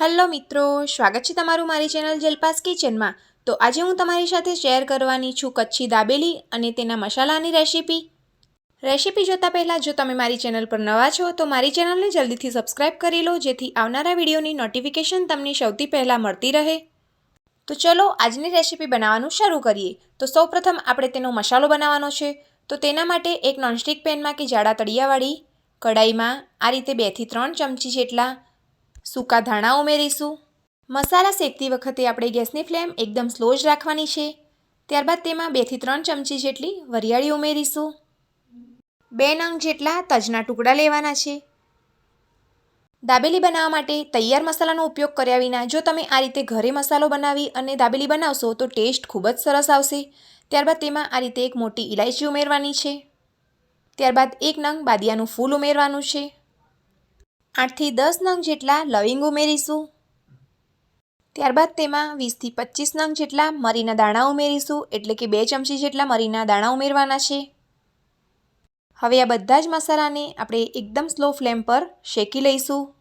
Hello મિત્રો, સ્વાગત છે તમારું મારી ચેનલ જેલપાસ કિચનમાં. તો આજે હું તમારી સાથે શેર કરવાની છું કચ્છી દાબેલી અને તેના મસાલાની રેસીપી. રેસીપી જોતાં પહેલાં, જો તમે મારી ચેનલ પર નવા છો, તો મારી ચેનલને જલ્દીથી સબસ્ક્રાઇબ કરી લો, જેથી આવનારા વિડીયોની નોટિફિકેશન તમને સૌથી પહેલાં મળતી રહે. તો ચલો, આજની રેસીપી બનાવવાનું શરૂ કરીએ. તો સૌપ્રથમ આપણે તેનો મસાલો બનાવવાનો છે. તો તેના માટે એક નોનસ્ટિક પેનમાં કે જાડા તળિયાવાળી કડાઈમાં આ રીતે બેથી ત્રણ ચમચી જેટલા સૂકા ધાણા ઉમેરીશું. મસાલા શેકતી વખતે આપણે ગેસની ફ્લેમ એકદમ સ્લો જ રાખવાની છે. ત્યારબાદ તેમાં બેથી ત્રણ ચમચી જેટલી વરિયાળી ઉમેરીશું. બે નંગ જેટલા તજના ટુકડા લેવાના છે. દાબેલી બનાવવા માટે તૈયાર મસાલાનો ઉપયોગ કર્યા વિના જો તમે આ રીતે ઘરે મસાલો બનાવી અને દાબેલી બનાવશો તો ટેસ્ટ ખૂબ જ સરસ આવશે. ત્યારબાદ તેમાં આ રીતે એક મોટી ઇલાયચી ઉમેરવાની છે. ત્યારબાદ એક નંગ બાદિયાનું ફૂલ ઉમેરવાનું છે. આઠથી દસ નંગ જેટલા લવિંગ ઉમેરીશું. ત્યારબાદ તેમાં વીસથી પચીસ નંગ જેટલા મરીના દાણા ઉમેરીશું, એટલે કે બે ચમચી જેટલા મરીના દાણા ઉમેરવાના છે. હવે આ બધા જ મસાલાને આપણે એકદમ સ્લો ફ્લેમ પર શેકી લઈશું.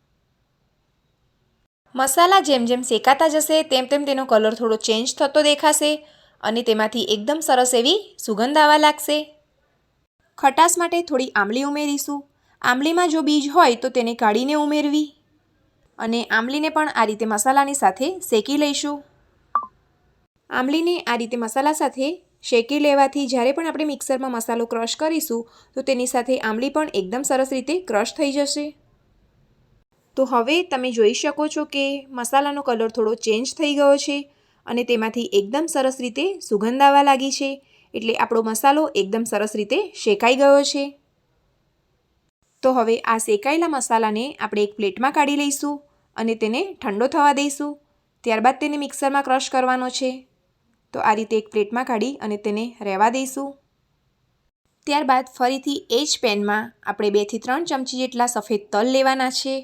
મસાલા જેમ જેમ શેકાતા જશે, તેમ તેમ તેનો કલર થોડો ચેન્જ થતો દેખાશે. અને તેમાંથી એકદમ સરસ એવી સુગંધ આવવા લાગશે. ખટાશ માટે થોડી આંબલી ઉમેરીશું. આંબલીમાં જો બીજ હોય તો તેને કાઢીને ઉમેરવી. અને આંબલીને પણ આ રીતે મસાલાની સાથે શેકી લઈશું. આંબલીને આ રીતે મસાલા સાથે શેકી લેવાથી જ્યારે પણ આપણે મિક્સરમાં મસાલો ક્રશ કરીશું, તો તેની સાથે આંબલી પણ એકદમ સરસ રીતે ક્રશ થઈ જશે. તો હવે તમે જોઈ શકો છો કે મસાલાનો કલર થોડો ચેન્જ થઈ ગયો છે. અને તેમાંથી એકદમ સરસ રીતે સુગંધ આવવા લાગી છે. એટલે આપણો મસાલો એકદમ સરસ રીતે શેકાઈ ગયો છે. તો હવે આ શેકાયેલા મસાલાને આપણે એક પ્લેટમાં કાઢી લઈશું અને તેને ઠંડો થવા દઈશું. ત્યારબાદ તેને મિક્સરમાં ક્રશ કરવાનો છે. તો આ રીતે એક પ્લેટમાં કાઢી અને તેને રહેવા દઈશું. ત્યારબાદ ફરીથી એ જ પેનમાં આપણે બેથી ત્રણ ચમચી જેટલા સફેદ તલ લેવાના છે.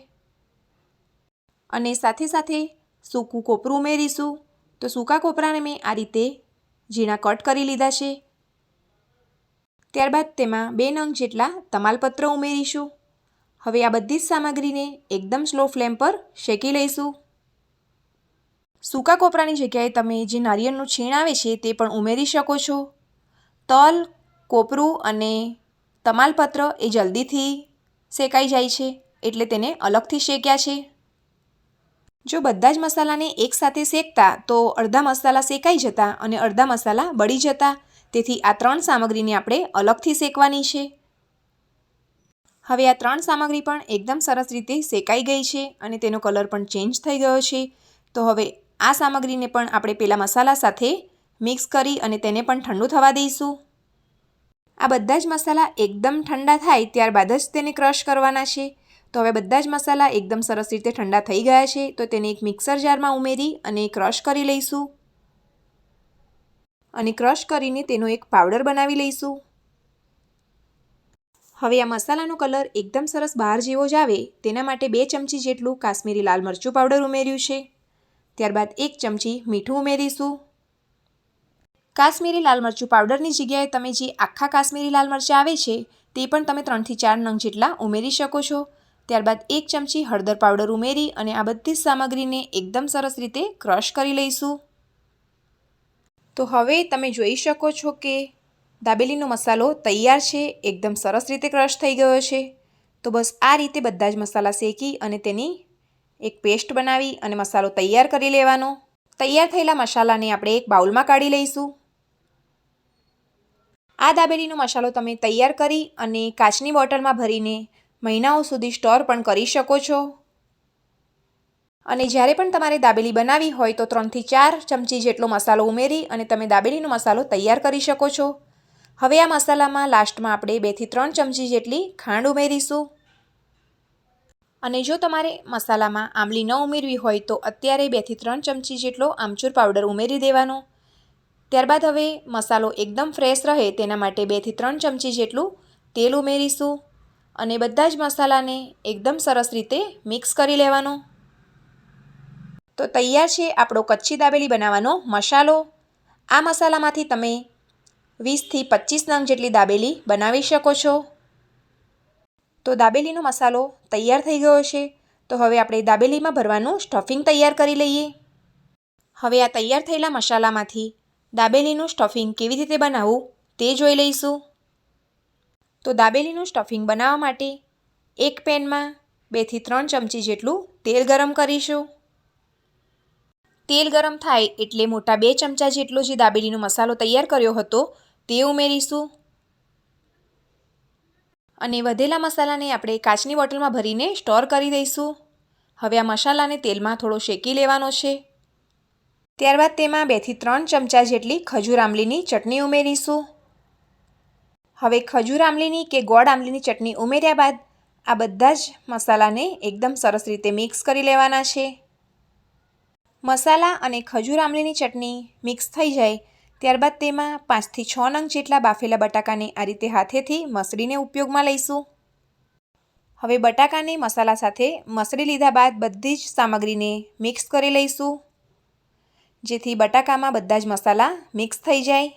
અને સાથે સાથે સૂકું કોપરું ઉમેરીશું. તો સૂકા કોપરાને મેં આ રીતે ઝીણા કટ કરી લીધા છે. ત્યારબાદ તેમાં બે નંગ જેટલા તમાલપત્ર ઉમેરીશું. હવે આ બધી જ સામગ્રીને એકદમ સ્લો ફ્લેમ પર શેકી લઈશું. સૂકા કોપરાની જગ્યાએ તમે જે નારિયેળનું છીણ આવે છે તે પણ ઉમેરી શકો છો. તલ, કોપરું અને તમાલપત્ર એ જલ્દીથી શેકાઈ જાય છે, એટલે તેને અલગથી શેક્યા છે. જો બધા જ મસાલાને એકસાથે શેકતા, તો અડધા મસાલા શેકાઈ જતા અને અડધા મસાલા બળી જતા. તેથી આ ત્રણ સામગ્રીને આપણે અલગથી શેકવાની છે. હવે આ ત્રણ સામગ્રી પણ એકદમ સરસ રીતે શેકાઈ ગઈ છે અને તેનો કલર પણ ચેન્જ થઈ ગયો છે. તો હવે આ સામગ્રીને પણ આપણે પેલા મસાલા સાથે મિક્સ કરી અને તેને પણ ઠંડુ થવા દઈશું. આ બધા જ મસાલા એકદમ ઠંડા થાય ત્યારબાદ જ તેને ક્રશ કરવાના છે. તો હવે બધા જ મસાલા એકદમ સરસ રીતે ઠંડા થઈ ગયા છે, તો તેને એક મિક્સર જારમાં ઉમેરી અને ક્રશ કરી લઈશું. અને ક્રશ કરીને તેનો એક પાવડર બનાવી લઈશું. હવે આ મસાલાનો કલર એકદમ સરસ બહાર જેવો જ આવે, તેના માટે બે ચમચી જેટલું કાશ્મીરી લાલ મરચું પાવડર ઉમેર્યું છે. ત્યારબાદ એક ચમચી મીઠું ઉમેરીશું. કાશ્મીરી લાલ મરચું પાવડરની જગ્યાએ તમે જે આખા કાશ્મીરી લાલ મરચાં આવે છે, તે પણ તમે ત્રણથી ચાર નંગ જેટલા ઉમેરી શકો છો. ત્યારબાદ એક ચમચી હળદર પાવડર ઉમેરી અને આ બધી સામગ્રીને એકદમ સરસ રીતે ક્રશ કરી લઈશું. તો હવે તમે જોઈ શકો છો કે દાબેલીનો મસાલો તૈયાર છે, એકદમ સરસ રીતે ક્રશ થઈ ગયો છે. તો બસ આ રીતે બધા જ મસાલા શેકી અને તેની એક પેસ્ટ બનાવી અને મસાલો તૈયાર કરી લેવાનો. તૈયાર થયેલા મસાલાને આપણે એક બાઉલમાં કાઢી લઈશું. આ દાબેલીનો મસાલો તમે તૈયાર કરી અને કાચની બોટલમાં ભરીને મહિનાઓ સુધી સ્ટોર પણ કરી શકો છો. અને જ્યારે પણ તમારે દાબેલી બનાવી હોય તો ત્રણથી ચાર ચમચી જેટલો મસાલો ઉમેરી અને તમે દાબેલીનો મસાલો તૈયાર કરી શકો છો. હવે આ મસાલામાં લાસ્ટમાં આપણે બેથી ત્રણ ચમચી જેટલી ખાંડ ઉમેરીશું. અને જો તમારે મસાલામાં આંબલી ન ઉમેરવી હોય તો અત્યારે બેથી ત્રણ ચમચી જેટલો આમચૂર પાવડર ઉમેરી દેવાનો. ત્યારબાદ હવે મસાલો એકદમ ફ્રેશ રહે તેના માટે બેથી ત્રણ ચમચી જેટલું તેલ ઉમેરીશું. અને બધા જ મસાલાને એકદમ સરસ રીતે મિક્સ કરી લેવાનો. તો તૈયાર છે આપણો કચ્છી દાબેલી બનાવવાનો મસાલો. આ મસાલામાંથી તમે વીસથી પચીસ નંગ જેટલી દાબેલી બનાવી શકો છો. તો દાબેલીનો મસાલો તૈયાર થઈ ગયો છે. તો હવે આપણે દાબેલીમાં ભરવાનું સ્ટફિંગ તૈયાર કરી લઈએ. હવે આ તૈયાર થયેલા મસાલામાંથી દાબેલીનું સ્ટફિંગ કેવી રીતે બનાવવું તે જોઈ લઈશું. તો દાબેલીનું સ્ટફિંગ બનાવવા માટે એક પેનમાં બેથી ત્રણ ચમચી જેટલું તેલ ગરમ કરીશું. તેલ ગરમ થાય એટલે મોટા બે ચમચા જેટલો જે દાબેલીનો મસાલો તૈયાર કર્યો હતો તે ઉમેરીશું. અને વધેલા મસાલાને આપણે કાચની બોટલમાં ભરીને સ્ટોર કરી દઈશું. હવે આ મસાલાને તેલમાં થોડો શેકી લેવાનો છે. ત્યારબાદ તેમાં બેથી ત્રણ ચમચા જેટલી ખજૂર આંબલીની ચટણી ઉમેરીશું. હવે ખજૂર આંબલીની કે ગોળ આંબલીની ચટણી ઉમેર્યા બાદ આ બધા જ મસાલાને એકદમ સરસ રીતે મિક્સ કરી લેવાના છે. મસાલા અને ખજૂર આંબલીની ચટણી મિક્સ થઈ જાય ત્યારબાદ તેમાં પાંચથી છ નંગ જેટલા બાફેલા બટાકાને આ રીતે હાથેથી મસળીને ઉપયોગમાં લઈશું. હવે બટાકાને મસાલા સાથે મસળી લીધા બાદ બધી જ સામગ્રીને મિક્સ કરી લઈશું. જેથી બટાકામાં બધા જ મસાલા મિક્સ થઈ જાય.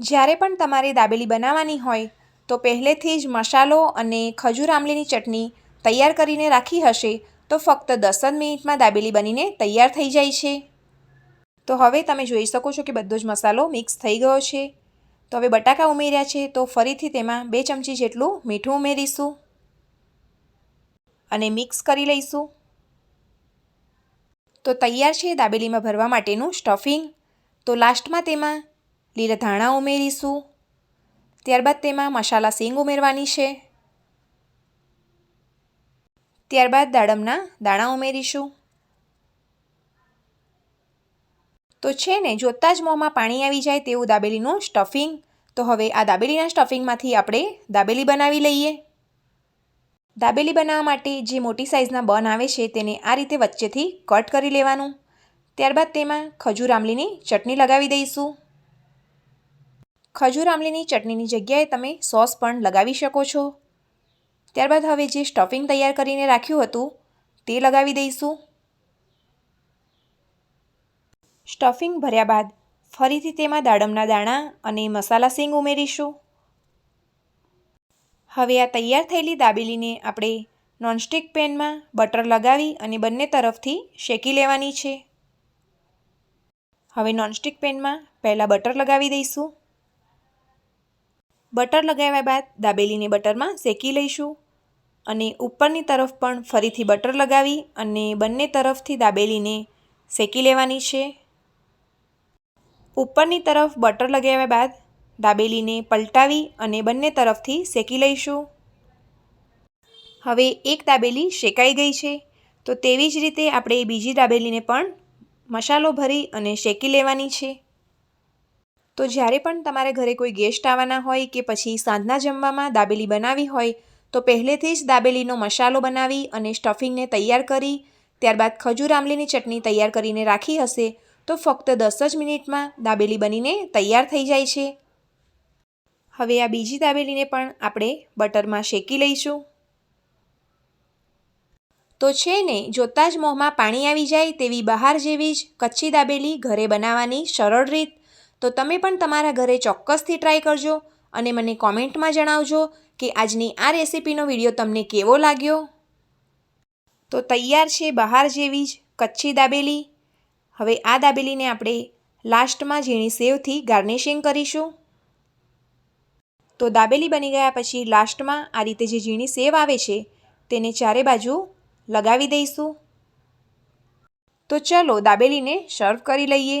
જ્યારે પણ તમારે દાબેલી બનાવવાની હોય, તો પહેલેથી જ મસાલો અને ખજૂર આંબલીની ચટણી તૈયાર કરીને રાખી હશે, તો ફક્ત દસ જ મિનિટમાં દાબેલી બનીને તૈયાર થઈ જાય છે. તો હવે તમે જોઈ શકો છો કે બધો જ મસાલો મિક્સ થઈ ગયો છે. તો હવે બટાકા ઉમેર્યા છે, તો ફરીથી તેમાં બે ચમચી જેટલું મીઠું ઉમેરીશું. અને મિક્સ કરી લઈશું. તો તૈયાર છે દાબેલીમાં ભરવા માટેનું સ્ટફિંગ. તો લાસ્ટમાં તેમાં લીલા ધાણા ઉમેરીશું. ત્યારબાદ તેમાં મસાલા સીંગ ઉમેરવાની છે. ત્યારબાદ દાડમના દાણા ઉમેરીશું. તો છે ને, જોતાં જ મોંમાં પાણી આવી જાય તેવું દાબેલીનું સ્ટફિંગ. તો હવે આ દાબેલીના સ્ટફિંગમાંથી આપણે દાબેલી બનાવી લઈએ. દાબેલી બનાવવા માટે જે મોટી સાઇઝના બન આવે છે તેને આ રીતે વચ્ચેથી કટ કરી લેવાનું. ત્યારબાદ તેમાં ખજૂર આંબલીની ચટણી લગાવી દઈશું. ખજૂર આમલીની ચટણીની જગ્યાએ તમે સોસ પણ લગાવી શકો છો. ત્યારબાદ હવે જે સ્ટફિંગ તૈયાર કરીને રાખ્યું હતું, તે લગાવી દઈશું. સ્ટફિંગ ભર્યા બાદ ફરીથી તેમાં દાડમના દાણા અને મસાલા સિંગ ઉમેરીશું. હવે આ તૈયાર થયેલી દાબેલીને આપણે નોનસ્ટિક પેનમાં બટર લગાવી અને બંને તરફથી શેકી લેવાની છે. હવે નોનસ્ટિક પેનમાં પહેલાં બટર લગાવી દઈશું. બટર લગાવ્યા બાદ દાબેલીને બટરમાં શેકી લઈશું અને ઉપરની તરફ પણ ફરીથી બટર લગાવી અને બંને તરફથી દાબેલીને શેકી લેવાની છે. ઉપરની તરફ બટર લગાવ્યા બાદ દાબેલીને પલટાવી અને બંને તરફથી શેકી લઈશું. હવે એક દાબેલી શેકાઈ ગઈ છે, તો તેવી જ રીતે આપણે બીજી દાબેલીને પણ મસાલો ભરી અને શેકી લેવાની છે. તો જ્યારે પણ તમારે ઘરે કોઈ ગેસ્ટ આવવાના હોય કે પછી સાંજના જમવામાં દાબેલી બનાવી હોય, તો પહેલેથી જ દાબેલીનો મસાલો બનાવી અને સ્ટફિંગને તૈયાર કરી, ત્યારબાદ ખજૂર આંબલીની ચટણી તૈયાર કરીને રાખી હશે, તો ફક્ત દસ જ મિનિટમાં દાબેલી બનીને તૈયાર થઈ જાય છે. હવે આ બીજી દાબેલીને પણ આપણે બટરમાં શેકી લઈશું. તો છે ને, જોતાં જ મોંમાં પાણી આવી જાય તેવી બહાર જેવી જ કચ્છી દાબેલી ઘરે બનાવવાની સરળ રીત. તો તમે પણ તમારા ઘરે ચોક્કસથી ટ્રાય કરજો અને મને કોમેન્ટમાં જણાવજો કે આજની આ રેસિપીનો વીડિયો તમને કેવો લાગ્યો. તો તૈયાર છે બહાર જેવી જ કચ્છી દાબેલી. હવે આ દાબેલીને આપણે લાસ્ટમાં ઝીણી સેવથી ગાર્નિશિંગ કરીશું. તો દાબેલી બની ગયા પછી લાસ્ટમાં આ રીતે જે ઝીણી સેવ આવે છે તેને ચારે બાજુ લગાવી દઈશું. તો ચલો દાબેલીને સર્વ કરી લઈએ.